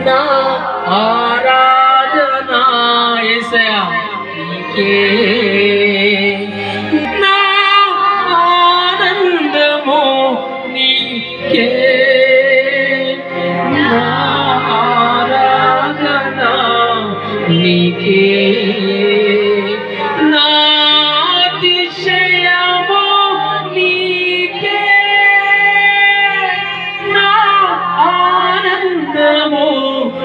నిందా ఆరాధనా ఏసయా నీకే. నా ఆనందము నీకే. నా ఆరాధనా నీకే.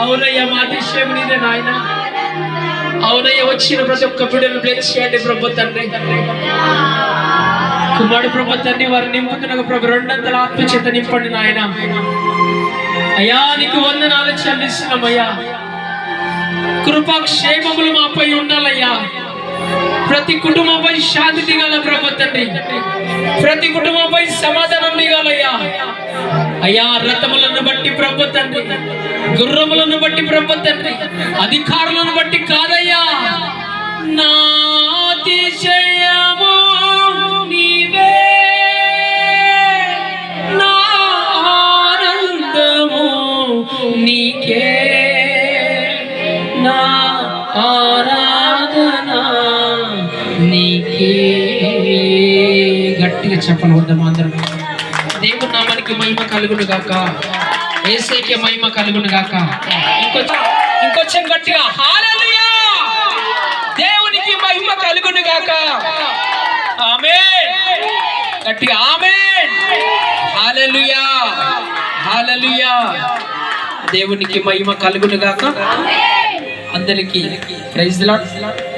అవునయ్యా మా అతిశయం నీదే నాయన. అవునయ్య వచ్చిన ప్రతి ఒక్క బిడ్డను బ్లెస్ చేయండి ప్రభు తండ్రి. కుమారుడు ప్రభు తండ్రి వారు నింపుతున్న ప్రభు రెండంతల ఆత్మచేత నింపండి నాయన. అయ్యా నీకు వందనాలు చెల్లిస్తున్నామయ్యా. కృపాక్షేమములు మాపై ఉండాలయ్యా. ప్రతి కుటుంబంపై శాంతి దిగాల ప్రభు తండ్రి. ప్రతి కుటుంబంపై సమాధానం దిగాలయ్యా. అయ్యా రథములను బట్టి ప్రభు తండ్రి. గుర్రములను బట్టి ప్రభు తండ్రి. అధికారులను బట్టి కాదయ్యా. నాతిశయము నీవే. నా ఆనందము నీకే. నా ఆరాధన నీకే. గట్టిగా చెప్పను వద్దమా అందరం? దేవుడు నామానికి మహిమ కలుగును గాక. ఏసైకే మహిమ కలుగును గాక. ఇంకొంచెం ఇంకొంచెం గట్టిగా హల్లెలూయా! దేవునికి మహిమ కలుగును గాక. ఆమె గట్టిగా ఆమె హల్లెలూయా. హల్లెలూయా. దేవునికి మహిమ కలుగును గాక. అందరికీ ప్రైజ్ లాడ్.